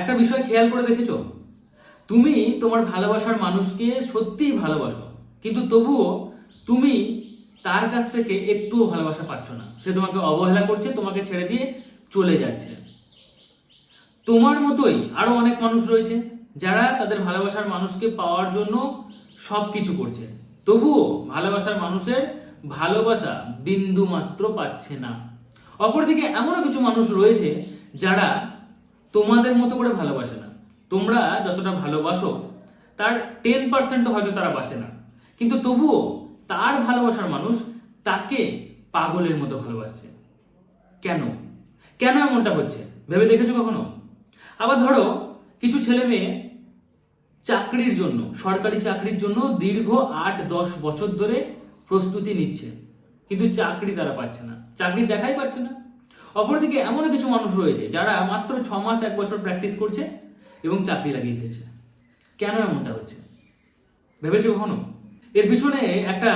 একটা বিষয় খেয়াল করে দেখেছ? তুমি তোমার ভালোবাসার মানুষকে সত্যিই ভালোবাসো, কিন্তু তবুও তুমি তার কাছ থেকে একটুও ভালোবাসা পাচ্ছ না। সে তোমাকে অবহেলা করছে, তোমাকে ছেড়ে দিয়ে চলে যাচ্ছে। তোমার মতোই আরও অনেক মানুষ রয়েছে যারা তাদের ভালোবাসার মানুষকে পাওয়ার জন্য সব কিছু করছে। তবুও ভালোবাসার মানুষের ভালোবাসা বিন্দু মাত্র পাচ্ছে না। অপরদিকে এমনও কিছু মানুষ রয়েছে যারা তোমাদের মতো করে ভালোবাসে না। তোমরা যতটা ভালোবাসো, তার টেন পার্সেন্টও হয়তো তারা বাসে না। কিন্তু তবুও তার ভালোবাসার মানুষ তাকে পাগলের মতো ভালোবাসছে। কেন? কেন এমনটা হচ্ছে? ভেবে দেখেছ কখনো? আবার ধরো, কিছু ছেলে মেয়ে চাকরির জন্য, সরকারি চাকরির জন্য দীর্ঘ আট দশ বছর ধরে প্রস্তুতি নিচ্ছে। কিন্তু চাকরি তারা পাচ্ছে না। চাকরি দেখাই পাচ্ছে না। অপরদিকে এমনও কিছু মানুষ রয়েছে যারা মাত্র ছ মাস, এক বছর প্র্যাকটিস করছে এবং চাকরি লাগিয়ে ফেলছে কেন এমনটা হচ্ছে? ভেবেছো কখনো? এর পিছনে একটা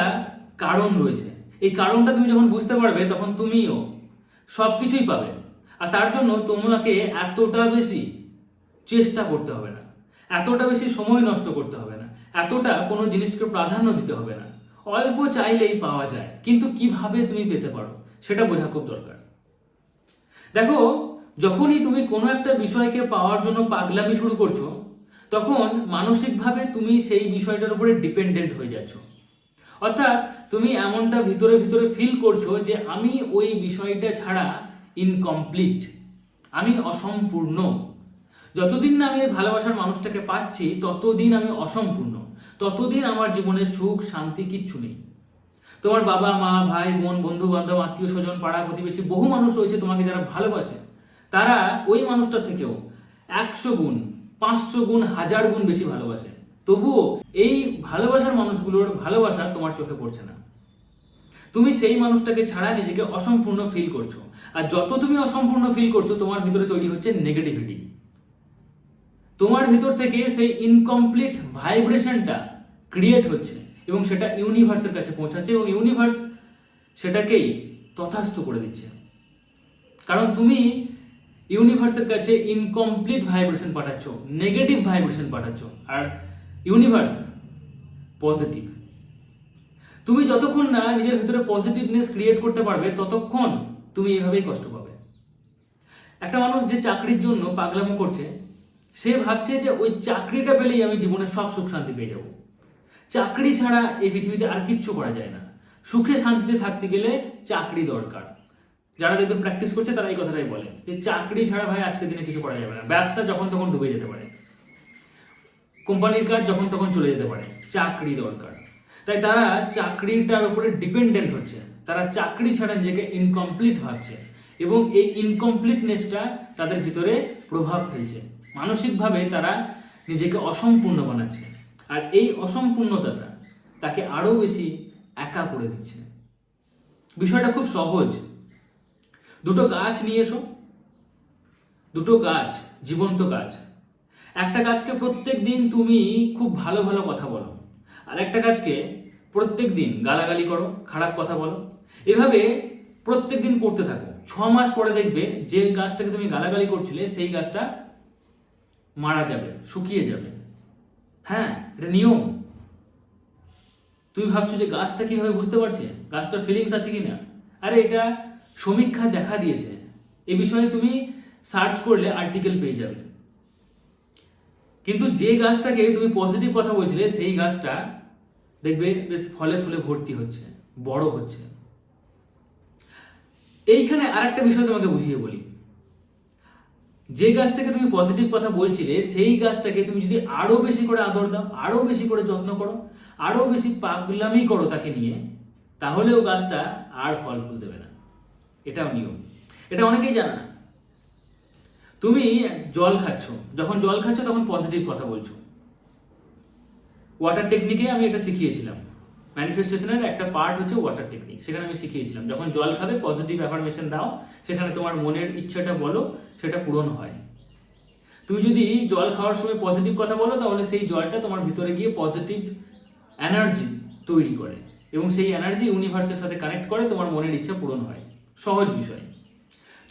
কারণ রয়েছে। এই কারণটা তুমি যখন বুঝতে পারবে, তখন তুমিও সব কিছুই পাবে। আর তার জন্য তোমাকে এতটা বেশি চেষ্টা করতে হবে না। এতটা বেশি সময় নষ্ট করতে হবে না। এতটা কোনো জিনিসকে প্রাধান্য দিতে হবে না। অল্প চাইলেই পাওয়া যায়, কিন্তু কীভাবে তুমি পেতে পারো, সেটা বোঝা খুব দরকার। দেখো, যখনই তুমি কোনো একটা বিষয়কে পাওয়ার জন্য পাগলামি শুরু করছ, তখন মানসিকভাবে তুমি সেই বিষয়টার উপরে ডিপেন্ডেন্ট হয়ে যাচ্ছ। অর্থাৎ তুমি এমনটা ভিতরে ভিতরে ফিল করছ যে আমি ওই বিষয়টা ছাড়া ইনকমপ্লিট আমি অসম্পূর্ণ। যতদিন না আমি ভালোবাসার মানুষটাকে পাচ্ছি, ততদিন আমি অসম্পূর্ণ। ততদিন আমার জীবনে সুখ, শান্তি কিচ্ছু নেই। তোমার বাবা, মা, ভাই, বোন বন্ধু বান্ধব আত্মীয় স্বজন, পাড়া প্রতিবেশী, বহু মানুষ রয়েছে তোমাকে যারা ভালোবাসে। তারা ওই মানুষটা থেকেও একশো গুণ, পাঁচশো গুণ, হাজার গুণ বেশি ভালোবাসে। তবুও এই ভালোবাসার মানুষগুলোর ভালোবাসা তোমার চোখে পড়ছে না। তুমি সেই মানুষটাকে ছাড়া নিজেকে অসম্পূর্ণ ফিল করছ। আর যত তুমি অসম্পূর্ণ ফিল করছ, তোমার ভিতরে তৈরি হচ্ছে নেগেটিভিটি তোমার ভিতর থেকে সেই ইনকমপ্লিট ভাইব্রেশনটা ক্রিয়েট হচ্ছে। এবং সেটা ইউনিভার্সের কাছে পৌঁছাচ্ছে এবং ইউনিভার্স সেটাকেই তথাস্থ করে দিচ্ছে। কারণ তুমি ইউনিভার্সের কাছে ইনকমপ্লিট ভাইব্রেশন পাঠাচ্ছ নেগেটিভ ভাইব্রেশন পাঠাচ্ছ, আর ইউনিভার্স পজিটিভ তুমি যতক্ষণ না নিজের ভিতরে পজিটিভনেস ক্রিয়েট করতে পারবে, ততক্ষণ তুমি এভাবেই কষ্ট পাবে। একটা মানুষ যে চাকরির জন্য পাগলামো করছে, সে ভাবছে যে ওই চাকরিটা পেলেই আমি জীবনে সব সুখ শান্তি পেয়ে যাব। চাকরি ছাড়া এই পৃথিবীতে আর কিচ্ছু করা যায় না। সুখে শান্তিতে থাকতে গেলে চাকরি দরকার। যারা দেখবেন প্র্যাকটিস করছে, তারা এই কথাটাই বলে যে চাকরি ছাড়া ভাই আজকের দিনে কিছু করা যাবে না। ব্যবসা যখন তখন ডুবে যেতে পারে। কোম্পানির কাজ যখন তখন চলে যেতে পারে। চাকরি দরকার। তাই তারা চাকরিটার উপরে ডিপেন্ডেন্ট হচ্ছে। তারা চাকরি ছাড়া নিজেকে ইনকমপ্লিট ভাবছে এবং এই ইনকমপ্লিটনেসটা তাদের ভিতরে প্রভাব ফেলছে। মানসিকভাবে তারা নিজেকে অসম্পূর্ণ বানাচ্ছে। আর এই অসম্পূর্ণতাটা তাকে আরও বেশি একা করে দিচ্ছে। বিষয়টা খুব সহজ। দুটো গাছ নিয়ে এসো। দুটো গাছ, জীবন্ত গাছ। একটা গাছকে প্রত্যেক দিন তুমি খুব ভালো ভালো কথা বলো। আর একটা গাছকে প্রত্যেক দিন গালাগালি করো, খারাপ কথা বলো। এভাবে প্রত্যেক দিন করতে থাকো। ছ মাস পরে দেখবে যে গাছটাকে তুমি গালাগালি করছিলে, সেই গাছটা মারা যাবে, শুকিয়ে যাবে। হ্যাঁ এটা নিয়ম। তুমি ভাবছ যে গাছটা কীভাবে বুঝতে পারছে? গাছটার ফিলিংস আছে কিনা? আরে, এটা সমীক্ষা দেখা দিয়েছে। এ বিষয়ে তুমি সার্চ করলে আর্টিকেল পেয়ে যাবে। কিন্তু যে গাছটাকে তুমি পজিটিভ কথা বলছিলে, সেই গাছটা দেখবে বেশ ফলে ফুলে ভর্তি হচ্ছে, বড় হচ্ছে। এইখানে আরেকটা বিষয় তোমাকে বুঝিয়ে বলি। যে গাছটাকে তুমি পজিটিভ কথা বলছিলে, সেই গাছটাকে তুমি যদি আরও বেশি করে আদর দাও, আরও বেশি করে যত্ন করো, আরও বেশি পাগলামি করো তাকে নিয়ে তাহলেও গাছটা আর ফল ফুল দেবে না। এটাও নিয়ম। এটা অনেকেই জানে না। তুমি জল খাচ্ছ, যখন জল খাচ্ছ তখন পজিটিভ কথা বলছো। ওয়াটার টেকনিকে আমি এটা শিখিয়েছিলাম। ম্যানিফেস্টেশনের একটা পার্ট হচ্ছে ওয়াটার টেকনিক সেখানে আমি শিখিয়েছিলাম। যখন জল খাবে পজিটিভ অ্যাফার্মেশন দাও, সেখানে তোমার মনের ইচ্ছাটা বলো সেটা পূরণ হয়। তুমি যদি জল খাওয়ার সময় পজিটিভ কথা বলো, তাহলে সেই জলটা তোমার ভিতরে গিয়ে পজিটিভ এনার্জি তৈরি করে এবং সেই এনার্জি ইউনিভার্সের সাথে কানেক্ট করে তোমার মনের ইচ্ছা পূরণ হয়। সহজ বিষয়।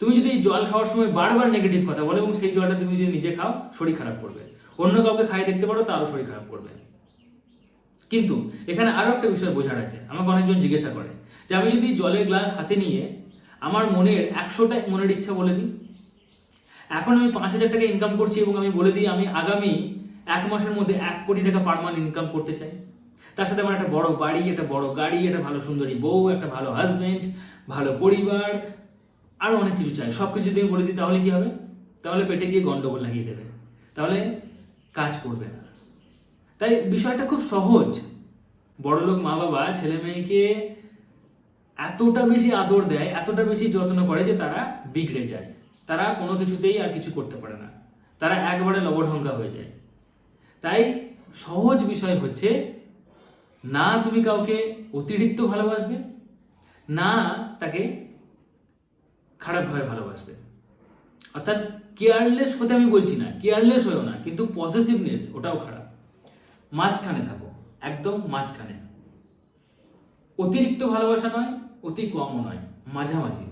তুমি যদি জল খাওয়ার সময় বারবার নেগেটিভ কথা বলো এবং সেই জলটা তুমি যদি নিজে খাও, শরীর খারাপ করবে। অন্য কাউকে খাই দেখতে পারো, তারও শরীর খারাপ করবে। কিন্তু এখানে আরও একটা বিষয় বোঝার আছে। আমাকে অনেকজন জিজ্ঞাসা করে যে, আমি যদি জলের গ্লাস হাতে নিয়ে আমার মনের একশোটা মনের ইচ্ছা বলে দিই এখন আমি পাঁচ হাজার টাকা ইনকাম করছি এবং আমি বলে দিই, আমি আগামী এক মাসের মধ্যে এক কোটি টাকা পার মান্থ ইনকাম করতে চাই। তার সাথে আমার একটা বড় বাড়ি, একটা বড় গাড়ি, একটা ভালো সুন্দরী বউ, একটা ভালো হাজবেন্ড ভালো পরিবার আরও অনেক কিছু চাই। সব কিছু যদি বলে দিই, তাহলে কি হবে? তাহলে পেটে গিয়ে গন্ডগোল লাগিয়ে দেবে। তাহলে কাজ করবে না। তাই বিষয়টা খুব সহজ। বড়লোক মা বাবা, ছেলে মেয়েকে এতটা বেশি আদর দেয়, এতটা বেশি যত্ন করে যে তারা বিগড়ে যায়। তারা কোনো কিছুতেই আর কিছু করতে পারে না। তারা একবারে লবঢঙ্কা হয়ে যায়। তাই সহজ বিষয় হচ্ছে, না তুমি কাউকে অতিরিক্ত ভালোবাসবে, না তাকে খারাপভাবে ভালোবাসবে। অর্থাৎ কেয়ারলেস হতে আমি বলছি না, কেয়ারলেস হয়েও না, কিন্তু পসেসিভনেস ওটাও খারাপ। মাঝখানে থাকো, একদম মাঝখানে। অতিরিক্ত ভালোবাসা নয়, অতি কমও নয়, মাঝামাঝি।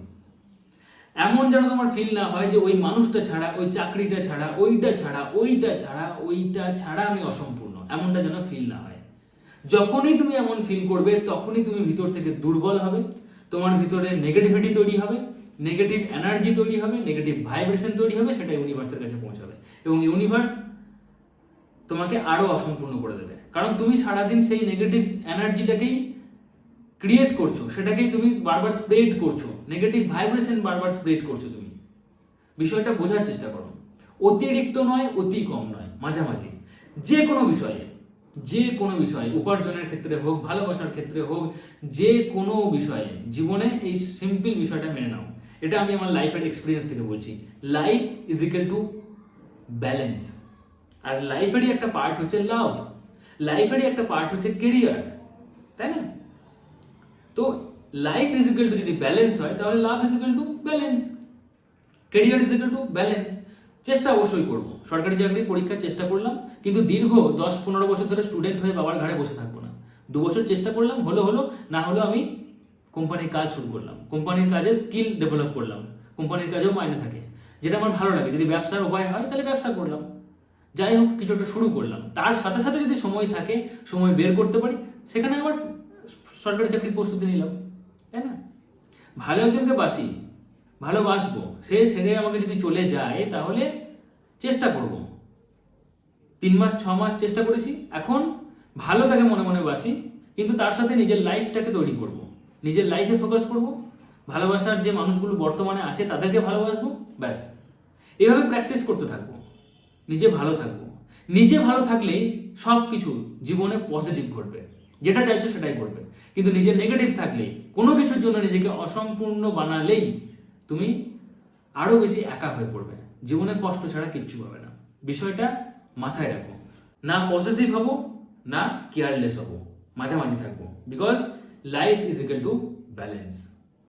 এমন যেন তোমার ফিল না হয় যে ওই মানুষটা ছাড়া, ওই চাকরিটা ছাড়া, ওইটা ছাড়া ওইটা ছাড়া ওইটা ছাড়া আমি অসম্পূর্ণ। এমনটা যেন ফিল না হয়। যখনই তুমি এমন ফিল করবে, তখনই তুমি ভিতর থেকে দুর্বল হবে, তোমার ভিতরে নেগেটিভিটি তৈরি হবে নেগেটিভ এনার্জি তৈরি হবে নেগেটিভ ভাইব্রেশন তৈরি হবে, সেটা ইউনিভার্সের কাছে পৌঁছাবে। এবং ইউনিভার্স তোমাকে আরও অসম্পূর্ণ করে দেবে। কারণ তুমি সারাদিন সেই নেগেটিভ এনার্জিটাকেই ক্রিয়েট করছ, সেটাকেই তুমি বারবার স্প্রেড করছ নেগেটিভ ভাইব্রেশন বারবার স্প্রেড করছ তুমি। বিষয়টা বোঝার চেষ্টা করো। অতিরিক্ত নয়, অতি কম নয়, মাঝামাঝি। যে কোনো বিষয়ে, যে কোনো বিষয়ে, উপার্জনের ক্ষেত্রে হোক, ভালোবাসার ক্ষেত্রে হোক, যে কোনো বিষয়ে, জীবনে এই সিম্পল বিষয়টা মেনে নাও। এটা আমি আমার লাইফের এক্সপিরিয়েন্স থেকে বলছি। Life is equal to balance আর লাইফেরই একটা পার্ট হচ্ছে লাভ লাইফেরই একটা পার্ট হচ্ছে কেরিয়ার তাই না? তো লাইফ ইজ ইকুয়াল টু যদি ব্যালেন্স হয়, তাহলে love is equal to balance career is equal to balance চেষ্টা অবশ্যই করব। সরকারি চাকরির পরীক্ষার চেষ্টা করলাম, কিন্তু দীর্ঘ দশ পনেরো বছর ধরে স্টুডেন্ট হয়ে বাবার ঘাড়ে বসে থাকব না। দু বছর চেষ্টা করলাম, হলো হলো, না হলো আমি কোম্পানির কাজ শুরু করলাম। কোম্পানির কাজে স্কিল ডেভেলপ করলাম। কোম্পানির কাজেও মাইনে থাকে। যেটা আমার ভালো লাগে, যদি ব্যবসার উপায় হয়, তাহলে ব্যবসা করলাম। যাই হোক কিছু একটা শুরু করলাম। তার সাথে সাথে যদি সময় থাকে, সময় বের করতে পারি, সেখানে আবার সরকারি চাকরির প্রস্তুতি নিলাম, তাই না? ভালো একজনকে বাসি ভালোবাসবো সে ছেড়ে আমাকে যদি চলে যায় তাহলে চেষ্টা করব। তিন মাস, ছ মাস চেষ্টা করেছি, এখন ভালো তাকে মনে মনে বাসি, কিন্তু তার সাথে নিজের লাইফটাকে তৈরি করব। নিজের লাইফে ফোকাস করব, ভালোবাসার যে মানুষগুলো বর্তমানে আছে তাদেরকে ভালোবাসবো, ব্যাস। এভাবে প্র্যাকটিস করতে থাকব, নিজে ভালো থাকব। নিজে ভালো থাকলেই সব কিছু জীবনে পজিটিভ ঘটবে। যেটা চাইছো সেটাই করবে। কিন্তু নিজে নেগেটিভ থাকলেই, কোনো কিছুর জন্য নিজেকে অসম্পূর্ণ বানালেই তুমি আরও বেশি একা হয়ে পড়বে। জীবনে কষ্ট ছাড়া কিচ্ছু পাবে না। বিষয়টা মাথায় রাখো। না পজিটিভ হব, না কেয়ারলেস হব। মাঝামাঝি থাকব। Because life is equal to balance